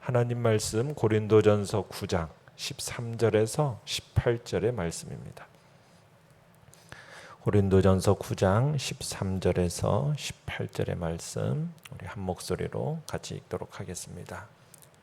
하나님 말씀 고린도전서 9장 13절에서 18절의 말씀입니다. 고린도전서 9장 13절에서 18절의 말씀 우리 한 목소리로 같이 읽도록 하겠습니다.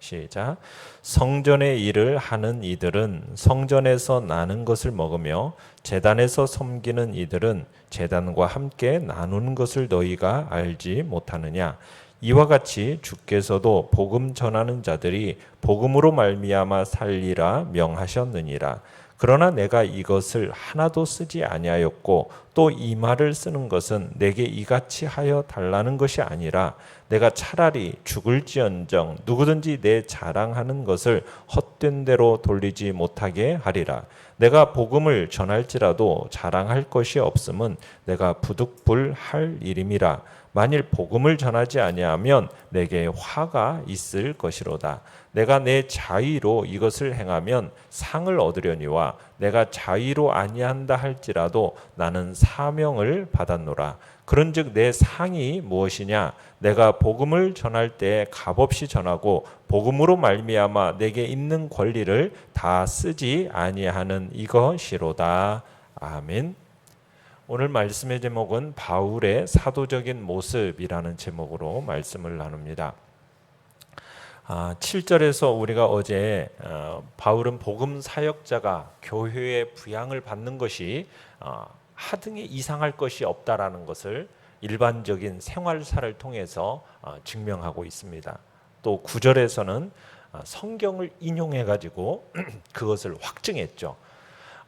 시작. 성전의 일을 하는 이들은 성전에서 나는 것을 먹으며 재단에서 섬기는 이들은 재단과 함께 나누는 것을 너희가 알지 못하느냐? 이와 같이 주께서도 복음 전하는 자들이 복음으로 말미암아 살리라 명하셨느니라. 그러나 내가 이것을 하나도 쓰지 아니하였고 또 이 말을 쓰는 것은 내게 이같이 하여 달라는 것이 아니라 내가 차라리 죽을지언정 누구든지 내 자랑하는 것을 헛된 대로 돌리지 못하게 하리라. 내가 복음을 전할지라도 자랑할 것이 없음은 내가 부득불할 일임이라. 만일 복음을 전하지 아니하면 내게 화가 있을 것이로다. 내가 내 자의로 이것을 행하면 상을 얻으려니와 내가 자의로 아니한다 할지라도 나는 사명을 받았노라. 그런즉 내 상이 무엇이냐? 내가 복음을 전할 때 값없이 전하고 복음으로 말미암아 내게 있는 권리를 다 쓰지 아니하는 이것이로다. 아멘. 오늘 말씀의 제목은 바울의 사도적인 모습이라는 제목으로 말씀을 나눕니다. 아, 7절에서 우리가 어제 어, 바울은 복음 사역자가 교회의 부양을 받는 것이 어, 하등에 이상할 것이 없다라는 것을 일반적인 생활사를 통해서 어, 증명하고 있습니다. 또 9절에서는 어, 성경을 인용해 가지고 그것을 확증했죠.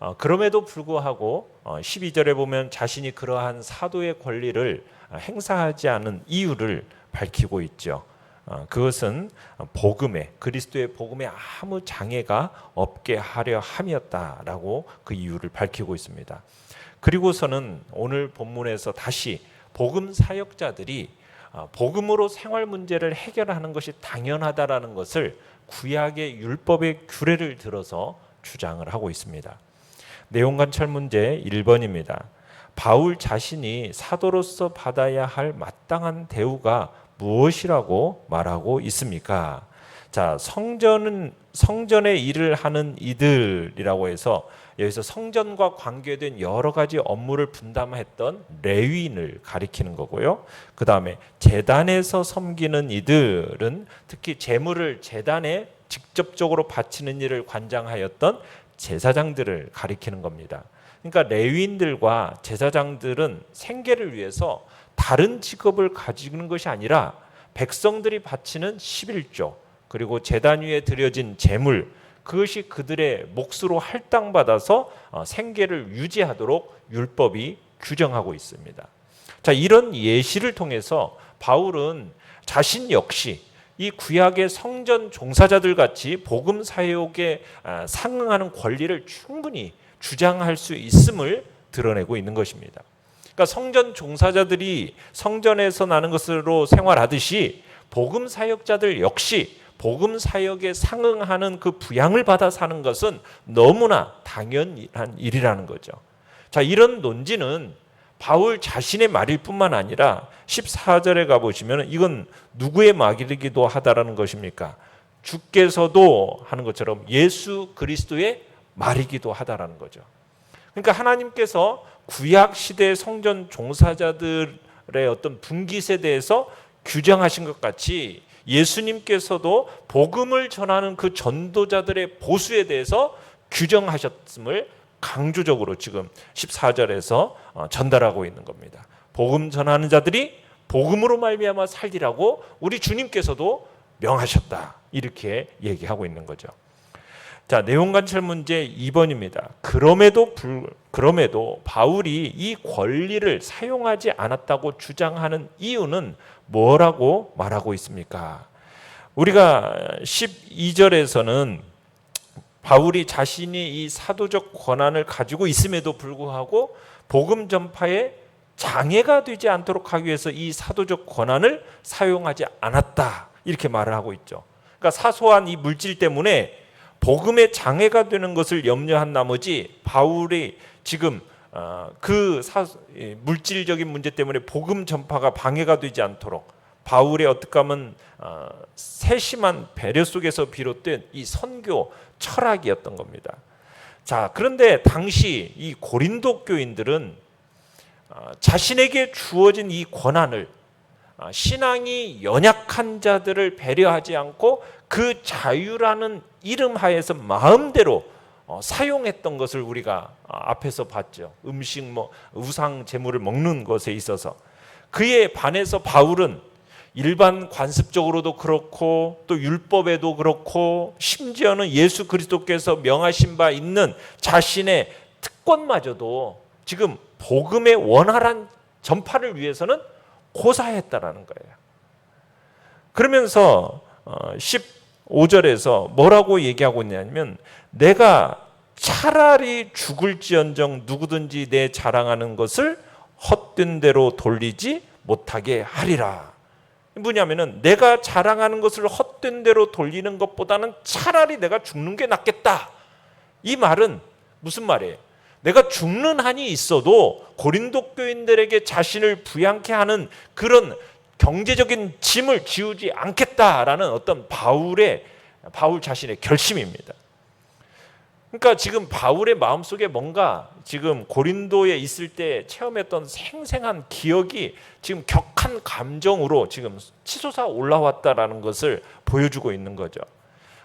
어, 그럼에도 불구하고 어, 12절에 보면 자신이 그러한 사도의 권리를 어, 행사하지 않은 이유를 밝히고 있죠. 어, 그것은 복음에 그리스도의 복음에 아무 장애가 없게 하려 함이었다라고 그 이유를 밝히고 있습니다. 그리고서는 오늘 본문에서 다시 복음 사역자들이 어, 복음으로 생활 문제를 해결하는 것이 당연하다라는 것을 구약의 율법의 규례를 들어서 주장을 하고 있습니다. 내용 관찰 문제 1번입니다. 바울 자신이 사도로서 받아야 할 마땅한 대우가 무엇이라고 말하고 있습니까? 자, 성전은 성전의 일을 하는 이들이라고 해서 여기서 성전과 관계된 여러 가지 업무를 분담했던 레위인을 가리키는 거고요. 그 다음에 재단에서 섬기는 이들은 특히 재물을 재단에 직접적으로 바치는 일을 관장하였던 제사장들을 가리키는 겁니다. 그러니까 레위인들과 제사장들은 생계를 위해서 다른 직업을 가지는 것이 아니라 백성들이 바치는 11조 그리고 재단 위에 드려진 재물 그것이 그들의 몫으로 할당받아서 어, 생계를 유지하도록 율법이 규정하고 있습니다. 자, 이런 예시를 통해서 바울은 자신 역시 이 구약의 성전 종사자들 같이 복음 사역에 아, 상응하는 권리를 충분히 주장할 수 있음을 드러내고 있는 것입니다. 그러니까 성전 종사자들이 성전에서 나는 것으로 생활하듯이 복음 사역자들 역시 복음 사역에 상응하는 그 부양을 받아 사는 것은 너무나 당연한 일이라는 거죠. 자, 이런 논지는 바울 자신의 말일 뿐만 아니라 14절에 가보시면 이건 누구의 말이기도 하다라는 것입니까? 주께서도 하는 것처럼 예수 그리스도의 말이기도 하다라는 거죠. 그러니까 하나님께서 구약 시대 성전 종사자들의 어떤 분깃에 대해서 규정하신 것 같이 예수님께서도 복음을 전하는 그 전도자들의 보수에 대해서 규정하셨음을 강조적으로 지금 14절에서 어, 전달하고 있는 겁니다. 복음 전하는 자들이 복음으로 말미암아 살리라고 우리 주님께서도 명하셨다. 이렇게 얘기하고 있는 거죠. 자, 내용 관찰 문제 2번입니다. 그럼에도 불, 그럼에도 바울이 이 권리를 사용하지 않았다고 주장하는 이유는 뭐라고 말하고 있습니까? 우리가 12절에서는 바울이 자신이 이 사도적 권한을 가지고 있음에도 불구하고 복음 전파에 장애가 되지 않도록 하기 위해서 이 사도적 권한을 사용하지 않았다. 이렇게 말을 하고 있죠. 그러니까 사소한 이 물질 때문에 복음에 장애가 되는 것을 염려한 나머지 바울이 지금 어, 그 물질적인 문제 때문에 복음 전파가 방해가 되지 않도록 바울의 어떻게 하면 어, 세심한 배려 속에서 비롯된 이 선교 철학이었던 겁니다. 자, 그런데 당시 이 고린도 교인들은 어, 자신에게 주어진 이 권한을 어, 신앙이 연약한 자들을 배려하지 않고 그 자유라는 이름 하에서 마음대로 어, 사용했던 것을 우리가 어, 앞에서 봤죠. 음식 뭐 우상 제물을 먹는 것에 있어서 그에 반해서 바울은 일반 관습적으로도 그렇고 또 율법에도 그렇고 심지어는 예수 그리스도께서 명하신 바 있는 자신의 특권마저도 지금 복음의 원활한 전파를 위해서는 고사했다라는 거예요. 그러면서 15절에서 뭐라고 얘기하고 있냐면 내가 차라리 죽을지언정 누구든지 내 자랑하는 것을 헛된 대로 돌리지 못하게 하리라. 뭐냐면은 내가 자랑하는 것을 헛된 대로 돌리는 것보다는 차라리 내가 죽는 게 낫겠다. 이 말은 무슨 말이에요? 내가 죽는 한이 있어도 고린도 교인들에게 자신을 부양케 하는 그런 경제적인 짐을 지우지 않겠다라는 어떤 바울의 바울 자신의 결심입니다. 그러니까 지금 바울의 마음속에 뭔가 지금 고린도에 있을 때 체험했던 생생한 기억이 지금 격한 감정으로 지금 치솟아 올라왔다라는 것을 보여주고 있는 거죠.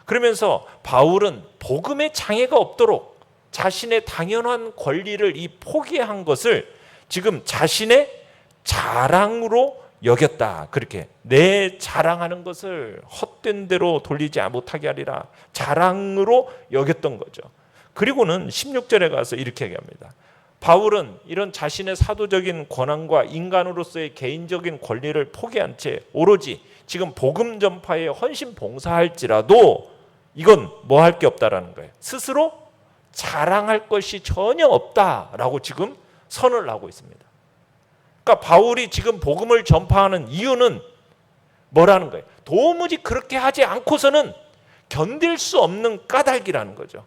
그러면서 바울은 복음의 장애가 없도록 자신의 당연한 권리를 이 포기한 것을 지금 자신의 자랑으로 여겼다. 그렇게 내 자랑하는 것을 헛된 대로 돌리지 못하게 하리라. 자랑으로 여겼던 거죠. 그리고는 16절에 가서 이렇게 얘기합니다. 바울은 이런 자신의 사도적인 권한과 인간으로서의 개인적인 권리를 포기한 채 오로지 지금 복음 전파에 헌신 봉사할지라도 이건 뭐 할 게 없다라는 거예요. 스스로 자랑할 것이 전혀 없다라고 지금 선을 하고 있습니다. 그러니까 바울이 지금 복음을 전파하는 이유는 뭐라는 거예요? 도무지 그렇게 하지 않고서는 견딜 수 없는 까닭이라는 거죠.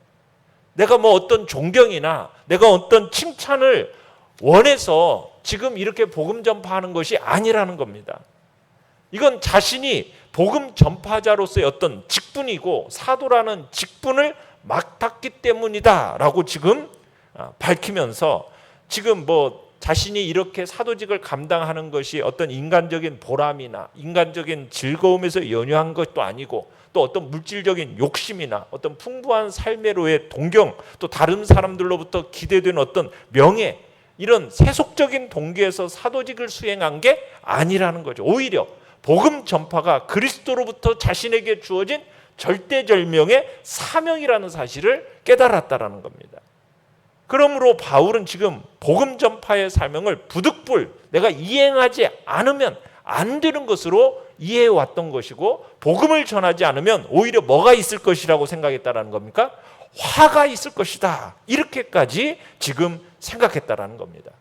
내가 뭐 어떤 존경이나 내가 어떤 칭찬을 원해서 지금 이렇게 복음 전파하는 것이 아니라는 겁니다. 이건 자신이 복음 전파자로서의 어떤 직분이고 사도라는 직분을 맡았기 때문이다라고 지금 아, 밝히면서 지금 뭐 자신이 이렇게 사도직을 감당하는 것이 어떤 인간적인 보람이나 인간적인 즐거움에서 연유한 것도 아니고 또 어떤 물질적인 욕심이나 어떤 풍부한 삶의로의 동경 또 다른 사람들로부터 기대되는 어떤 명예 이런 세속적인 동기에서 사도직을 수행한 게 아니라는 거죠. 오히려 복음 전파가 그리스도로부터 자신에게 주어진 절대절명의 사명이라는 사실을 깨달았다라는 겁니다. 그러므로 바울은 지금 복음 전파의 사명을 부득불 내가 이행하지 않으면 안 되는 것으로 이해해 왔던 것이고 복음을 전하지 않으면 오히려 뭐가 있을 것이라고 생각했다라는 겁니까? 화가 있을 것이다. 이렇게까지 지금 생각했다라는 겁니다.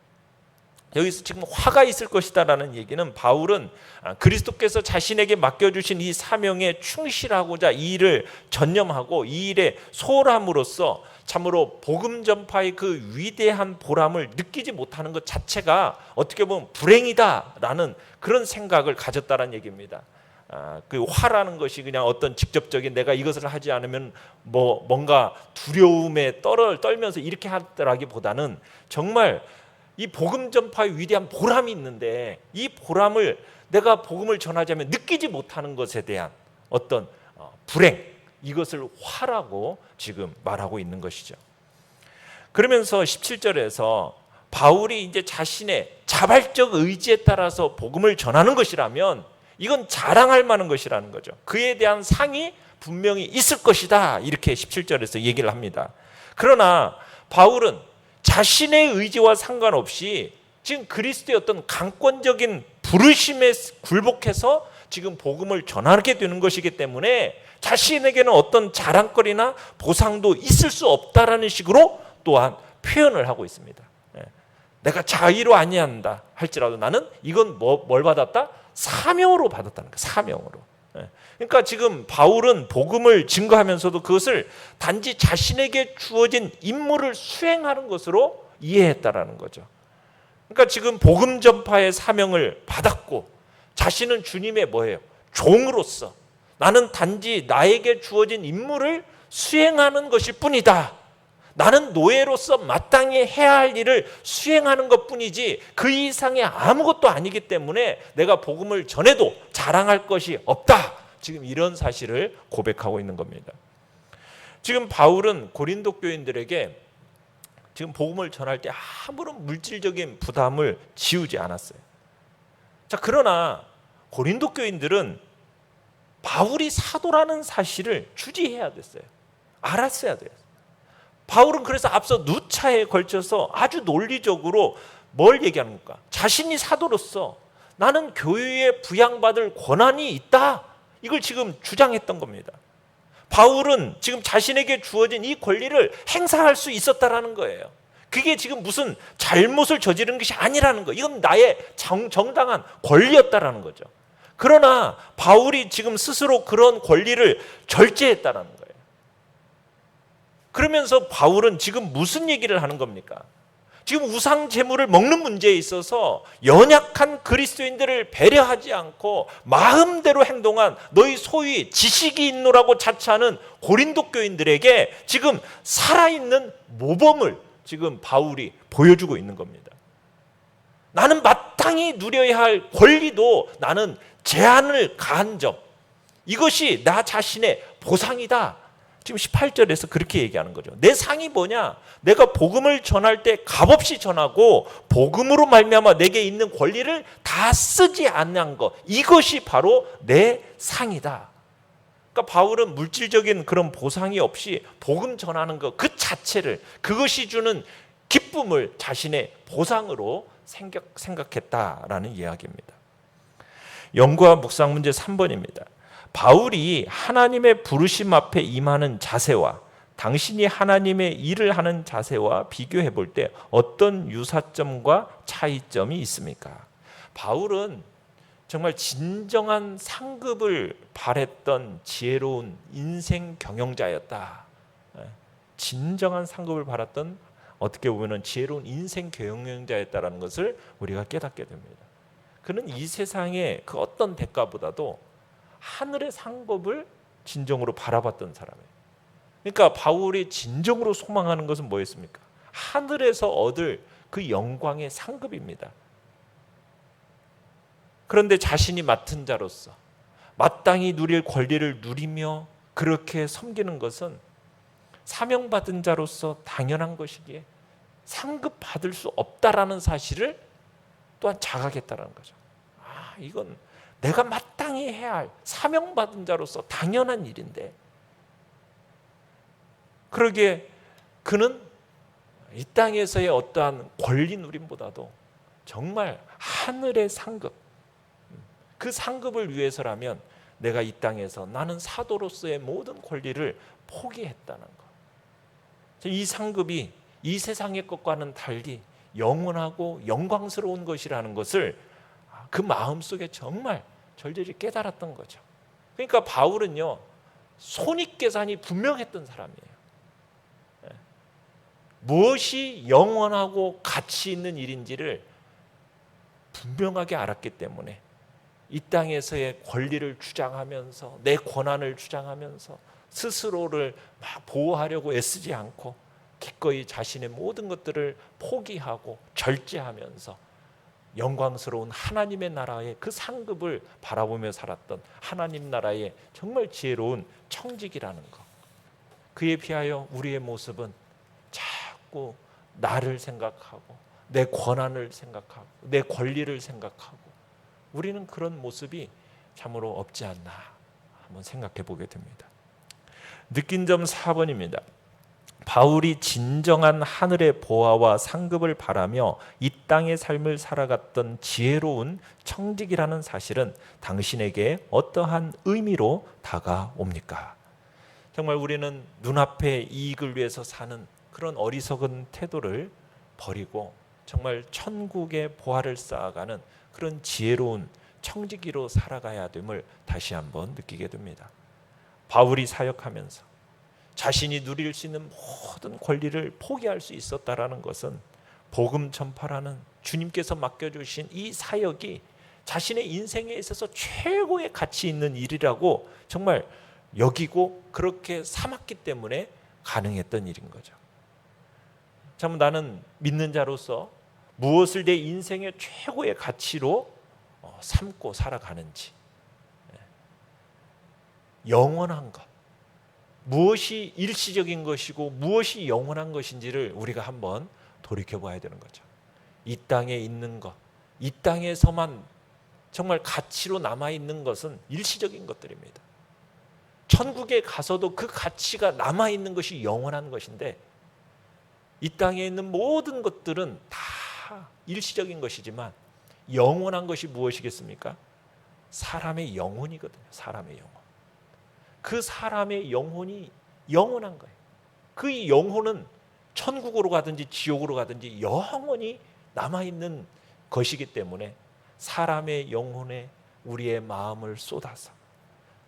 여기서 지금 화가 있을 것이다라는 얘기는 바울은 아, 그리스도께서 자신에게 맡겨주신 이 사명에 충실하고자 이 일을 전념하고 이 일에 소홀함으로써 참으로 복음 전파의 그 위대한 보람을 느끼지 못하는 것 자체가 어떻게 보면 불행이다라는 그런 생각을 가졌다는 얘기입니다. 아, 그 화라는 것이 그냥 어떤 직접적인 내가 이것을 하지 않으면 뭐 뭔가 두려움에 떨어 떨면서 이렇게 하더라기보다는 정말 이 복음 전파의 위대한 보람이 있는데 이 보람을 내가 복음을 전하자면 느끼지 못하는 것에 대한 어떤 어, 불행 이것을 화라고 지금 말하고 있는 것이죠. 그러면서 17절에서 바울이 이제 자신의 자발적 의지에 따라서 복음을 전하는 것이라면 이건 자랑할 만한 것이라는 거죠. 그에 대한 상이 분명히 있을 것이다. 이렇게 17절에서 얘기를 합니다. 그러나 바울은 자신의 의지와 상관없이 지금 그리스도의 어떤 강권적인 부르심에 굴복해서 지금 복음을 전하게 되는 것이기 때문에 자신에게는 어떤 자랑거리나 보상도 있을 수 없다라는 식으로 또한 표현을 하고 있습니다. 예. 내가 자의로 아니한다 할지라도 나는 이건 뭐, 뭘 받았다? 사명으로 받았다는 거예요. 사명으로. 예. 그러니까 지금 바울은 복음을 증거하면서도 그것을 단지 자신에게 주어진 임무를 수행하는 것으로 이해했다라는 거죠. 그러니까 지금 복음 전파의 사명을 받았고 자신은 주님의 뭐예요? 종으로서 나는 단지 나에게 주어진 임무를 수행하는 것일 뿐이다. 나는 노예로서 마땅히 해야 할 일을 수행하는 것 뿐이지 그 이상의 아무것도 아니기 때문에 내가 복음을 전해도 자랑할 것이 없다. 지금 이런 사실을 고백하고 있는 겁니다. 지금 바울은 고린도 교인들에게 지금 복음을 전할 때 아무런 물질적인 부담을 지우지 않았어요. 자, 그러나 고린도 교인들은 바울이 사도라는 사실을 주지해야 됐어요. 알았어야 돼요. 바울은 그래서 앞서 누차에 걸쳐서 아주 논리적으로 뭘 얘기하는 걸까? 자신이 사도로서 나는 교회에 부양받을 권한이 있다. 이걸 지금 주장했던 겁니다. 바울은 지금 자신에게 주어진 이 권리를 행사할 수 있었다라는 거예요. 그게 지금 무슨 잘못을 저지른 것이 아니라는 거. 이건 나의 정, 정당한 권리였다라는 거죠. 그러나 바울이 지금 스스로 그런 권리를 절제했다라는 거예요. 그러면서 바울은 지금 무슨 얘기를 하는 겁니까? 지금 우상 제물을 먹는 문제에 있어서 연약한 그리스도인들을 배려하지 않고 마음대로 행동한 너희 소위 지식이 있노라고 자처하는 고린도 교인들에게 지금 살아있는 모범을 지금 바울이 보여주고 있는 겁니다. 나는 마땅히 누려야 할 권리도 나는 제한을 가한 점 이것이 나 자신의 보상이다. 지금 18절에서 그렇게 얘기하는 거죠. 내 상이 뭐냐? 내가 복음을 전할 때 값없이 전하고 복음으로 말미암아 내게 있는 권리를 다 쓰지 않는 것. 이것이 바로 내 상이다. 그러니까 바울은 물질적인 그런 보상이 없이 복음 전하는 것 그 자체를 그것이 주는 기쁨을 자신의 보상으로 생각, 생각했다라는 이야기입니다. 연구와 묵상 문제 3번입니다. 바울이 하나님의 부르심 앞에 임하는 자세와 당신이 하나님의 일을 하는 자세와 비교해 볼 때 어떤 유사점과 차이점이 있습니까? 바울은 정말 진정한 상급을 바랬던 지혜로운 인생 경영자였다. 예, 진정한 상급을 바랐던 어떻게 보면 지혜로운 인생 경영자였다라는 것을 우리가 깨닫게 됩니다. 그는 이 세상의 그 어떤 대가보다도 하늘의 상급을 진정으로 바라봤던 사람이에요. 그러니까 바울이 진정으로 소망하는 것은 뭐였습니까? 하늘에서 얻을 그 영광의 상급입니다. 그런데 자신이 맡은 자로서 마땅히 누릴 권리를 누리며 그렇게 섬기는 것은 사명받은 자로서 당연한 것이기에 상급 받을 수 없다라는 사실을 또한 자각했다라는 거죠. 아, 이건 내가 마땅히 해야 할 사명받은 자로서 당연한 일인데 그러기에 그는 이 땅에서의 어떠한 권리 누림보다도 정말 하늘의 상급 그 상급을 위해서라면 내가 이 땅에서 나는 사도로서의 모든 권리를 포기했다는 것. 이 상급이 이 세상의 것과는 달리 영원하고 영광스러운 것이라는 것을 그 마음 속에 정말 절절히 깨달았던 거죠. 그러니까 바울은요 손익 계산이 분명했던 사람이에요. 예. 무엇이 영원하고 가치 있는 일인지를 분명하게 알았기 때문에 이 땅에서의 권리를 주장하면서 내 권한을 주장하면서 스스로를 막 보호하려고 애쓰지 않고 기꺼이 자신의 모든 것들을 포기하고 절제하면서 영광스러운 하나님의 나라의 그 상급을 바라보며 살았던 하나님 나라의 정말 지혜로운 청직이라는 것. 그에 비하여 우리의 모습은 자꾸 나를 생각하고 내 권한을 생각하고 내 권리를 생각하고 우리는 그런 모습이 참으로 없지 않나 한번 생각해 보게 됩니다. 느낀 점 4번입니다. 바울이 진정한 하늘의 보화와 상급을 바라며 이 땅의 삶을 살아갔던 지혜로운 청직이라는 사실은 당신에게 어떠한 의미로 다가옵니까? 정말 우리는 눈앞의 이익을 위해서 사는 그런 어리석은 태도를 버리고 정말 천국의 보화를 쌓아가는 그런 지혜로운 청지기로 살아가야 됨을 다시 한번 느끼게 됩니다. 바울이 사역하면서 자신이 누릴 수 있는 모든 권리를 포기할 수 있었다라는 것은 복음 전파라는 주님께서 맡겨주신 이 사역이 자신의 인생에 있어서 최고의 가치 있는 일이라고 정말 여기고 그렇게 삼았기 때문에 가능했던 일인 거죠. 참 나는 믿는 자로서 무엇을 내 인생의 최고의 가치로 어, 삼고 살아가는지 예. 영원한 것 무엇이 일시적인 것이고 무엇이 영원한 것인지를 우리가 한번 돌이켜 봐야 되는 거죠. 이 땅에 있는 것, 이 땅에서만 정말 가치로 남아 있는 것은 일시적인 것들입니다. 천국에 가서도 그 가치가 남아 있는 것이 영원한 것인데 이 땅에 있는 모든 것들은 다 일시적인 것이지만 영원한 것이 무엇이겠습니까? 사람의 영혼이거든요. 사람의 영혼. 그 사람의 영혼이 영원한 거예요. 그 영혼은 천국으로 가든지 지옥으로 가든지 영원히 남아 있는 것이기 때문에 사람의 영혼에 우리의 마음을 쏟아서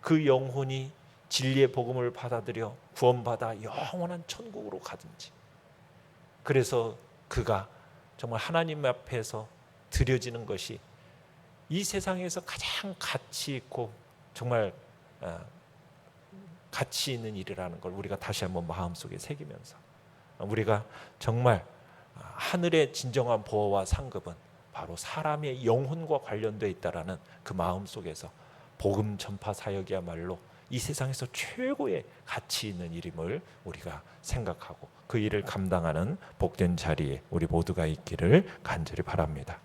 그 영혼이 진리의 복음을 받아들여 구원받아 영원한 천국으로 가든지 그래서 그가 정말 하나님 앞에서 드려지는 것이 이 세상에서 가장 가치 있고 정말 어, 가치 있는 일이라는 걸 우리가 다시 한번 마음속에 새기면서 우리가 정말 하늘의 진정한 보호와 상급은 바로 사람의 영혼과 관련되어 있다라는 그 마음 속에서 복음 전파 사역이야말로 이 세상에서 최고의 가치 있는 일임을 우리가 생각하고 그 일을 감당하는 복된 자리에 우리 모두가 있기를 간절히 바랍니다.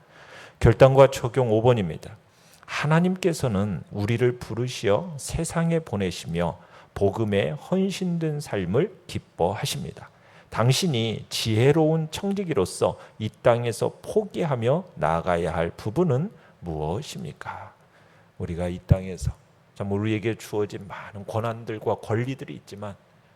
결단과 적용 5번입니다. 하나님께서는 우리를 부르시어 세상에 보내시며 복음에 헌신된 삶을 기뻐하십니다. 당신이 지혜로운 청지기로서 이 땅에서 포기하며 나아가야 할 부분은 무엇입니까? 우리가 이 땅에서 참 우리에게 주어진 많은 권한들과 권리들이 있지만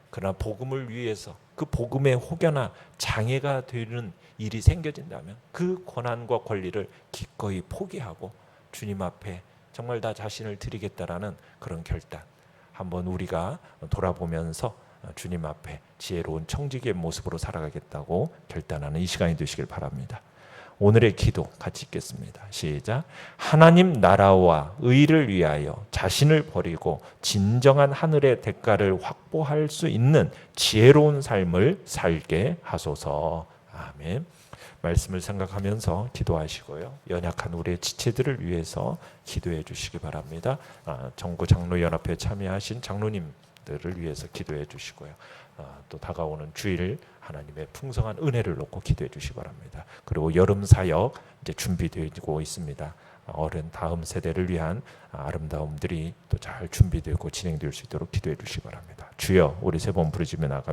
그러나 복음을 위해서 그 복음의 혹여나 장애가 되는 일이 생겨진다면 그 권한과 권리를 기꺼이 포기하고 주님 앞에 정말 나 자신을 드리겠다라는 그런 결단 한번 우리가 돌아보면서 주님 앞에 지혜로운 청지기의 모습으로 살아가겠다고 결단하는 이 시간이 되시길 바랍니다. 오늘의 기도 같이 읽겠습니다. 시작. 하나님 나라와 의를 위하여 자신을 버리고 진정한 하늘의 대가를 확보할 수 있는 지혜로운 삶을 살게 하소서. 아멘. 말씀을 생각하면서 기도하시고요. 연약한 우리의 지체들을 위해서 기도해 주시기 바랍니다. 아, 정부 장로 연합회 참여하신 장로님들을 위해서 기도해 주시고요. 아, 또 다가오는 주일 하나님의 풍성한 은혜를 놓고 기도해 주시기 바랍니다. 그리고 여름 사역 이제 준비되고 있습니다. 어른 다음 세대를 위한 아름다움들이 또 잘 준비되고 진행될 수 있도록 기도해 주시기 바랍니다. 주여 우리 세 번 부르짖며 나가